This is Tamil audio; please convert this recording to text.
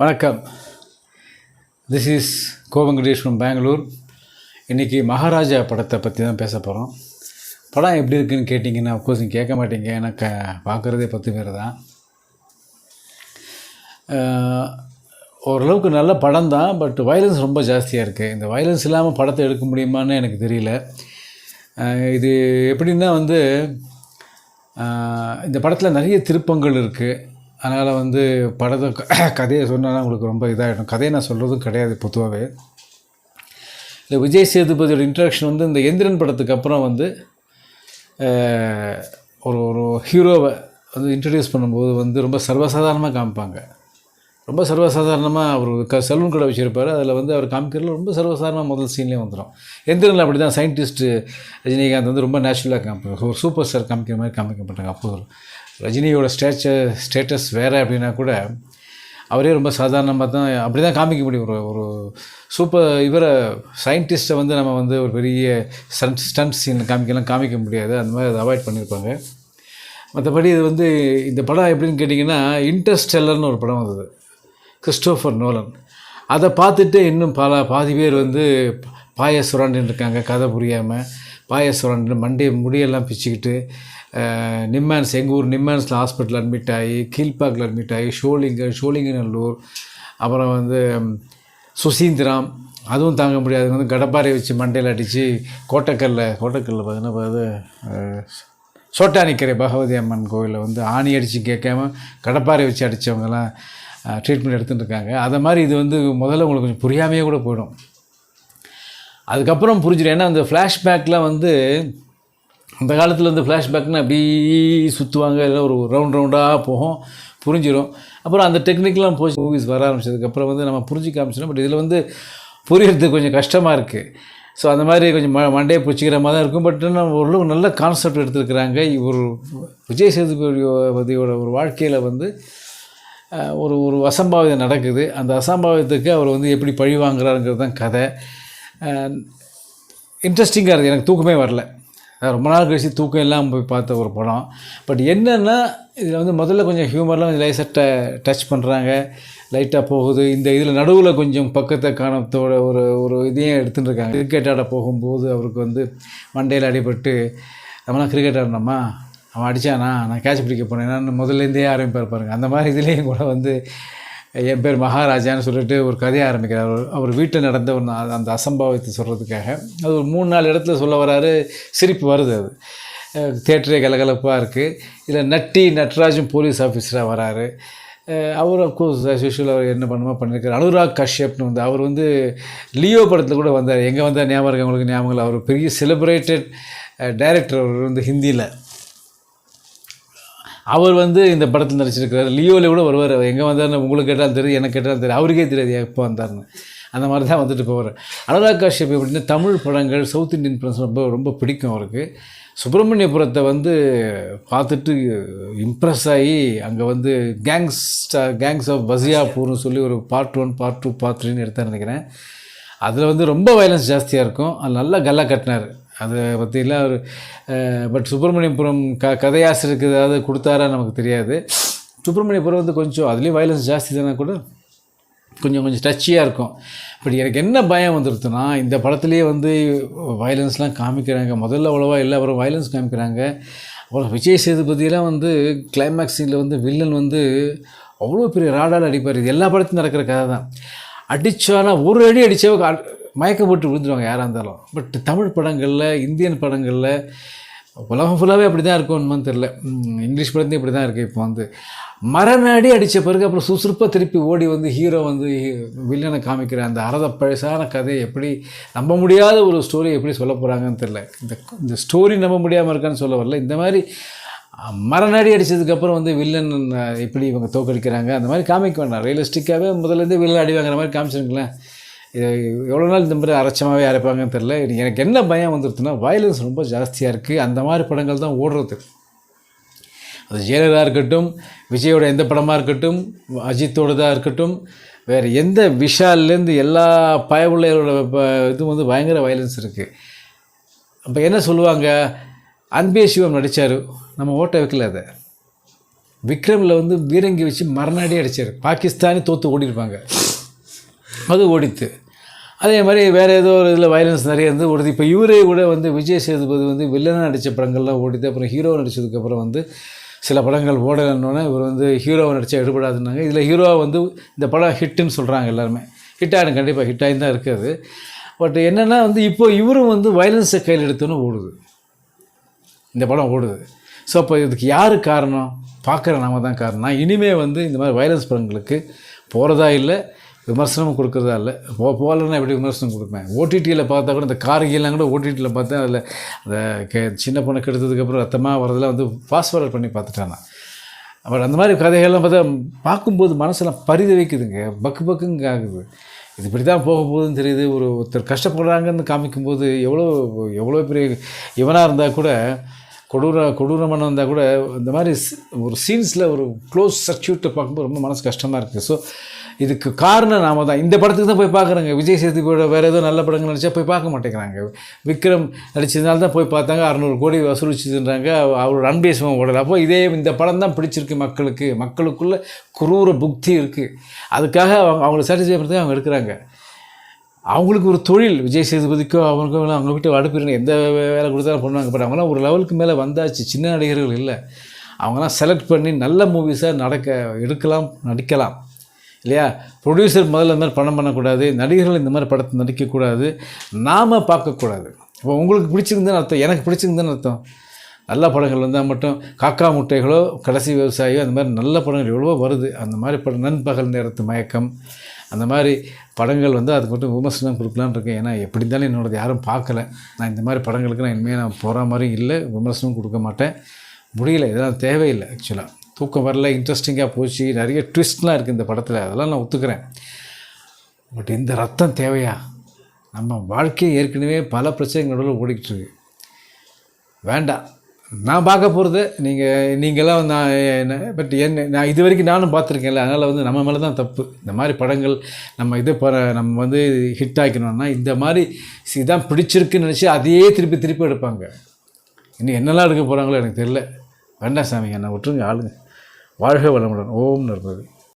வணக்கம். திஸ் இஸ் கோபங்கடேஷ் ஃப்ரம் பெங்களூர் இன்றைக்கி மகாராஜா படத்தை பற்றி தான் பேச போகிறோம் படம் எப்படி இருக்குன்னு கேட்டிங்கன்னா அஃப்கோர்ஸ் நீங்கள் கேட்க மாட்டீங்க. ஏன்னா பார்க்குறதே பத்து பேர் தான். ஓரளவுக்கு நல்ல படம் தான். பட் வயலன்ஸ் ரொம்ப ஜாஸ்தியாக இருக்குது இந்த வயலன்ஸ் இல்லாமல் படத்தை எடுக்க முடியுமான்னு எனக்கு தெரியல. இது எப்படின்னா வந்து இந்த படத்தில் நிறைய திருப்பங்கள் இருக்குது அதனால் வந்து படத்தை க- கதையை சொன்னால் உங்களுக்கு ரொம்ப இதாகிடும் கதையை நான் சொல்கிறதும் கிடையாது பொதுவாகவே இந்த விஜய் சேதுபதியோட இன்ட்ரடக்ஷன் வந்து இந்த எந்திரன் படத்துக்கு அப்புறம் வந்து ஒரு ஒரு ஹீரோவை வந்து இன்ட்ரடியூஸ் பண்ணும்போது வந்து ரொம்ப சர்வசாதாரணமாக காமிப்பாங்க. ரொம்ப சர்வசாதாரணமாக அவர் க சலூன் கடை வச்சுருப்பார். அதில் வந்து அவர் காமிக்கிறதுல ரொம்ப சர்வசாதாரணமாக முதல் சீன்லேயே வந்துடும் எந்திரனில் அப்படி தான் சயின்டிஸ்ட்டு ரஜினிகாந்த் வந்து ரொம்ப நேச்சுரலாக காமிப்பாங்க. ஒரு சூப்பர் ஸ்டார் காமிக்கிற மாதிரி காமிக்க மாட்டாங்க அப்போ ரஜினியோட ஸ்டேச்சர் ஸ்டேட்டஸ் வேறு அப்படின்னா கூட அவரே ரொம்ப சாதாரணமாக தான் அப்படி தான் காமிக்க முடியும் ஒரு ஒரு சூப்பர் இவரை சயின்டிஸ்ட்டை வந்து நம்ம வந்து ஒரு பெரிய ஸ்டன்ட் ஸ்டன்ட் சீன் காமிக்கலாம் காமிக்க முடியாது. அந்த மாதிரி அதை அவாய்ட் பண்ணியிருப்பாங்க. மற்றபடி இது வந்து இந்த படம் எப்படின்னு கேட்டிங்கன்னா இன்டர்ஸ்டெல்லர்னு ஒரு படம் வந்தது. கிறிஸ்டோஃபர் நோலன் அதை பார்த்துட்டு இன்னும் பல பாதி பேர் வந்து பாய சுரண்டுன்னு இருக்காங்க கதை புரியாமல் பாய சுரண்டு மண்டே முடியெல்லாம் பிச்சுக்கிட்டு நிம்மான்ஸ் எங்கள் ஊர் நிம்மான்ஸில் ஹாஸ்பிட்டல் அட்மிட் ஆகி கீழ்பாக்கில் அட்மிட் ஆகி ஷோலிங்க ஷோலிங்கநல்லூர் அப்புறம் வந்து சுசீந்திரம் அதுவும் தாங்க முடியாது. வந்து கடப்பாறை வச்சு மண்டையில் அடித்து கோட்டைக்கல்ல கோட்டைக்கல்ல பார்த்தீங்கன்னா அது சோட்டானிக்கரை பகவதி அம்மன் கோயிலில் வந்து ஆணி அடித்து கேட்காம கடப்பாரை வச்சு அடித்தவங்கெல்லாம் ட்ரீட்மெண்ட் எடுத்துகிட்டு இருக்காங்க. அதை மாதிரி இது வந்து முதல்ல உங்களுக்கு கொஞ்சம் புரியாமையே கூட போயிடும். அதுக்கப்புறம் புரிஞ்சிடும். ஏன்னா அந்த ஃப்ளாஷ்பேக்கில் வந்து அந்த காலத்தில் வந்து ஃப்ளாஷ்பேக்னா அப்படி சுற்றுவாங்க இல்லை ஒரு ரவுண்ட் ரவுண்டாக போகும். புரிஞ்சிடும். அப்புறம் அந்த டெக்னிக்லாம் போய் மூவிஸ் வர ஆரம்பிச்சதுக்கப்புறம் வந்து நம்ம புரிஞ்சு காமிச்சிடும் பட் இதில் வந்து புரியறதுக்கு கொஞ்சம் கஷ்டமாக இருக்குது ஸோ அந்த மாதிரி கொஞ்சம் ம மண்டையை பிடிச்சிக்கிற மாதிரி தான் இருக்கும். பட் நம்ம ஓரளவு நல்ல கான்செப்ட் எடுத்துருக்குறாங்க. ஒரு விஜய் சேதுபதியோட ஒரு வாழ்க்கையில் வந்து ஒரு ஒரு அசம்பாவிதம் நடக்குது. அந்த அசம்பாவிதத்துக்கு அவர் வந்து எப்படி பழி வாங்குறாருங்கிறது தான் கதை. இன்ட்ரெஸ்டிங்காக இருக்குது எனக்கு தூக்கமே வரல. ரொம்ப நாள் கழிச்சு தூக்கம் இல்லாமல் போய் பார்த்த ஒரு படம். பட் என்னென்னா இதில் வந்து முதல்ல கொஞ்சம் ஹியூமர்லாம் கொஞ்சம் லைசட்டை டச் பண்ணுறாங்க லைட்டாக போகுது. இந்த இதில் நடுவில் கொஞ்சம் பக்கத்தை காணத்தோட ஒரு ஒரு இதையும் எடுத்துகிட்டு இருக்காங்க. கிரிக்கெட் ஆட போகும்போது அவருக்கு வந்து மண்டையில் அடிபட்டு நம்மளாம் கிரிக்கெட் ஆடினோமா அவன் அடித்தானா நான் கேட்ச் பிடிக்க போனேன். நான் முதல்லேருந்தே ஆரம்பிப்பார் பாருங்கள் அந்த மாதிரி இதுலேயும் கூட வந்து என் பேர் மகாராஜான்னு சொல்லிட்டு ஒரு கதையை ஆரம்பிக்கிறார். அவர் அவர் வீட்டில் நடந்த ஒரு அந்த அசம்பாவித்தை சொல்கிறதுக்காக அது ஒரு மூணு நாலு இடத்துல சொல்ல வராரு. சிரிப்பு வருது அது. தேட்டரே கலகலப்பாக இருக்குது இதில் நட்டி நட்ராஜும் போலீஸ் ஆஃபீஸராக வராரு. அவர் அப்கோர்ஸ் ஆஸ் யூஷுவல் அவர் என்ன பண்ணுமோ பண்ணியிருக்காரு அனுராக் கஷ்யப்னு வந்து அவர் வந்து லியோ படத்தில் கூட வந்தார். எங்கே வந்தார் ஞாபகம் இருக்கு? ஞாபகம் அவர் பெரிய செலிப்ரேட்டட் டைரக்டர் அவர் வந்து ஹிந்தியில். அவர் வந்து இந்த படத்தில் நடிச்சிருக்கிறார். லியோவில் கூட வருவார். எங்கே வந்தார்னு உங்களுக்கு கேட்டாலும் தெரியும் எனக்கு கேட்டாலும் தெரியும். அவருக்கே தெரியாது எப்போ வந்தார்னு அந்த மாதிரி தான் வந்துட்டு போவார். அனுராக் காஷ்யப் எப்படின்னா தமிழ் படங்கள் சவுத் இந்தியன் படங்கள் ரொம்ப ரொம்ப பிடிக்கும் அவருக்கு. சுப்பிரமணியபுரத்தை வந்து பார்த்துட்டு இம்ப்ரெஸ் ஆகி அங்கே வந்து கேங்ஸ்டா கேங்ஸ் ஆஃப் பசியாப்பூர்னு சொல்லி ஒரு part one part two part த்ரீன்னு எடுத்தா நினைக்கிறேன். அதில் வந்து ரொம்ப வயலன்ஸ் ஜாஸ்தியாக இருக்கும். அது நல்லா கல்லா கட்டினார். அதை பற்றிலாம் அவர் பட் சுப்பிரமணியபுரம் க கதையாசிரியருக்கு ஏதாவது கொடுத்தாரா நமக்கு தெரியாது. சுப்பிரமணியபுரம் வந்து கொஞ்சம் அதுலேயும் வயலன்ஸ் ஜாஸ்தி தானே கூட கொஞ்சம் கொஞ்சம் டச்சியாக இருக்கும். பட் எனக்கு என்ன பயம் வந்துருதுன்னா இந்த படத்துலேயே வந்து வயலன்ஸ்லாம் காமிக்கிறாங்க. முதல்ல அவ்வளோவா இல்லை அப்புறம் வயலன்ஸ் காமிக்கிறாங்க. அப்புறம் விஜய் சேதுபதியெல்லாம் வந்து கிளைமேக்ஸ் சீனில் வந்து வில்லன் வந்து அவ்வளோ பெரிய ராடால் அடிப்பார். இது எல்லா படத்தையும் நடக்கிற கதை தான் அடித்தானா ஒரு அடி அடித்தவ மயக்கப்பட்டு விழுந்துருவாங்க யாராக இருந்தாலும். பட் தமிழ் படங்களில் இந்தியன் படங்களில் உலகம் ஃபுல்லாகவே அப்படி தான் இருக்கும்னு தெரில இங்கிலீஷ் படத்தையும் இப்படி தான் இருக்குது இப்போ வந்து. மரநாடி அடித்த பிறகு அப்புறம் சுசுறுப்பாக திருப்பி ஓடி வந்து ஹீரோ வந்து வில்லனை காமிக்கிற அந்த அறத பழசான கதையை எப்படி நம்ப முடியாத ஒரு ஸ்டோரி எப்படி சொல்ல போகிறாங்கன்னு தெரில இந்த இந்த ஸ்டோரி நம்ப முடியாமல் இருக்கான்னு சொல்ல வரல. இந்த மாதிரி மரநாடி அடித்ததுக்கப்புறம் வந்து வில்லன் எப்படி இவங்க தோக்கடிக்கிறாங்க அந்த மாதிரி காமிக்க வேண்டாம். ரியலிஸ்டிக்காகவே முதல்லேருந்தே வில்லன் அடி வாங்குற மாதிரி காமிச்சிருங்களேன். எவ்வளோ நாள் இந்த மாதிரி அரைச்சமாகவே அரைப்பாங்கன்னு தெரில எனக்கு என்ன பயம் வந்துருதுன்னா வயலன்ஸ் ரொம்ப ஜாஸ்தியாக இருக்குது அந்த மாதிரி படங்கள் தான் ஓடுறது. அது ஜெயலலிதா இருக்கட்டும் விஜயோட எந்த படமாக இருக்கட்டும் அஜித்தோடதாக இருக்கட்டும் வேறு எந்த விஷால்லேருந்து எல்லா பயவுள்ளையரோட இதுவும் வந்து பயங்கர வயலன்ஸ் இருக்குது அப்போ என்ன சொல்லுவாங்க? அன்பே சிவம் நடித்தார் நம்ம ஓட்ட வைக்கல அதை. விக்ரமில் வந்து பீரங்கி வச்சு மறுநாடி அடித்தார் பாகிஸ்தானி தோற்று ஓடிருப்பாங்க. அது ஓடித்து. அதே மாதிரி வேறு ஏதோ ஒரு இதில் வயலன்ஸ் நிறைய இருந்து ஓடுது. இப்போ இவரே கூட வந்து விஜய் சேதுபதி வந்து வில்லனாக நடித்த படங்கள்லாம் ஓடிது அப்புறம் ஹீரோ நடித்ததுக்கப்புறம் வந்து சில படங்கள் ஓடலன்னொன்னே இவர் வந்து ஹீரோவை நடித்தா எடுபடாதுன்னாங்க. இதில் ஹீரோவை வந்து இந்த படம் ஹிட்டுன்னு சொல்கிறாங்க எல்லாருமே. ஹிட் ஆகிடும் கண்டிப்பாக ஹிட் ஆகி தான் இருக்குது பட் என்னென்னா வந்து இப்போ இவரும் வந்து வயலன்ஸை கையில் எடுத்தோன்னு ஓடுது. இந்த படம் ஓடுது. ஸோ அப்போ இதுக்கு யார் காரணம்? பார்க்குற நாம தான் காரணம். இனிமேல் இனிமே வந்து இந்த மாதிரி வயலன்ஸ் படங்களுக்கு போகிறதா இல்லை. விமர்சனமும் கொடுக்குறதா இல்லை. போ போகலன்னா எப்படி விமர்சனம் கொடுப்பேன் ஓடிடியில் பார்த்தா கூட இந்த கார்கிலாம் கூட ஓடிடியில் பார்த்தேன் அதில் அந்த கே சின்ன பொண்ணை கெடுத்ததுக்கப்புறம் ரத்தமாக வரதெல்லாம் வந்து ஃபாஸ்ட் பண்ணி பார்த்துட்டேன். நான் அப்புறம் அந்த மாதிரி கதைகள்லாம் பார்த்தா பார்க்கும்போது மனசெல்லாம் பரிதவிக்குதுங்க பக்கு பக்குங்க ஆகுது. இது இப்படி தான் போக போகுதுன்னு தெரியுது. ஒரு ஒருத்தர் கஷ்டப்படுறாங்கன்னு காமிக்கும்போது எவ்வளோ எவ்வளோ பெரிய இவனாக இருந்தால் கூட கொடூர கொடூரமான இருந்தால் கூட இந்த மாதிரி ஒரு சீன்ஸில் ஒரு க்ளோஸ் சர்க்யூட்டை பார்க்கும்போது ரொம்ப மனசு கஷ்டமாக இருக்குது ஸோ இதுக்கு காரணம் நாம தான். இந்த படத்துக்கு தான் போய் பார்க்குறாங்க. விஜய் சேதுபதியோட வேறு ஏதோ நல்ல படங்கள் நடிச்சா போய் பார்க்க மாட்டேங்கிறாங்க. விக்ரம் நடிச்சதுனால தான் போய் பார்த்தாங்க. அறநூறு கோடி வசூலிச்சதுன்றாங்க. அவரோட அன்பேசமாக ஓடலை அப்போ இதே இந்த படம் தான் பிடிச்சிருக்கு மக்களுக்கு. மக்களுக்குள்ளே குரூர புக்தி இருக்குது அதுக்காக அவங்க அவங்கள சாட்டிஸ்ஃபை பண்ணுறதுக்கு அவங்க எடுக்கிறாங்க. அவங்களுக்கு ஒரு தொழில். விஜய் சேதுபதிக்கோ அவங்களுக்கோ அவங்கக்கிட்ட அவங்க அடுப்பிடணும் எந்த வேலை கொடுத்தாலும் பண்ணுவாங்க. பட் அவங்களாம் ஒரு லெவலுக்கு மேலே வந்தாச்சு. சின்ன நடிகர்கள் இல்லை. அவங்களாம் செலக்ட் பண்ணி நல்ல மூவிஸாக நடக்க எடுக்கலாம் நடிக்கலாம். இல்லையா? ப்ரொடியூசர் முதல்ல இந்த மாதிரி பணம் பண்ணக்கூடாது நடிகர்கள் இந்த மாதிரி படத்தை நடிக்கக்கூடாது நாம் பார்க்கக்கூடாது. இப்போ உங்களுக்கு பிடிச்சிருந்தேன்னு அர்த்தம் எனக்கு பிடிச்சிருந்தேன்னு அர்த்தம். நல்ல படங்கள் வந்தால் மட்டும் காக்கா முட்டைகளோ கடைசி விவசாயியோ அந்த மாதிரி நல்ல படங்கள் எவ்வளவோ வருது. அந்த மாதிரி படம் நண்பகல் நேரத்து மயக்கம் அந்த மாதிரி படங்கள் வந்து அதுக்கு மட்டும் விமர்சனம் கொடுக்கலான்னு இருக்கேன். ஏன்னா எப்படி இருந்தாலும் என்னோடது யாரும் பார்க்கல. நான் இந்த மாதிரி படங்களுக்கு நான் இனிமேல் நான் போகிற மாதிரி இல்லை விமர்சனம் கொடுக்க மாட்டேன். முடியல இதெல்லாம் தேவையில்லை ஆக்சுவலாக தூக்கம் வரல இன்ட்ரெஸ்டிங்காக போச்சு நிறைய ட்விஸ்ட்லாம் இருக்குது இந்த படத்தில் அதெல்லாம் நான் ஒத்துக்கிறேன். பட் இந்த ரத்தம் தேவையா? நம்ம வாழ்க்கையை ஏற்கனவே பல பிரச்சனைகளோட ஓடிக்கிட்டு வேண்டாம். நான் பார்க்க போகிறது நீங்கள் நீங்களாம் நான் என்ன பட் என்ன நான் இது வரைக்கும் நானும் பார்த்துருக்கேன்ல அதனால் வந்து நம்ம மேலே தான் தப்பு. இந்த மாதிரி படங்கள் நம்ம இது ப நம்ம வந்து ஹிட் ஆக்கணும்னா இந்த மாதிரி இதான் பிடிச்சிருக்குன்னு நினச்சி அதையே திருப்பி திருப்பி எடுப்பாங்க. இன்னும் என்னெல்லாம் எடுக்க போகிறாங்களோ எனக்கு தெரில வேண்டாம் சாமி என்னை விட்டுருங்க ஆளுங்க. வாழ்க வளமுடன். ஓம் நர்மதி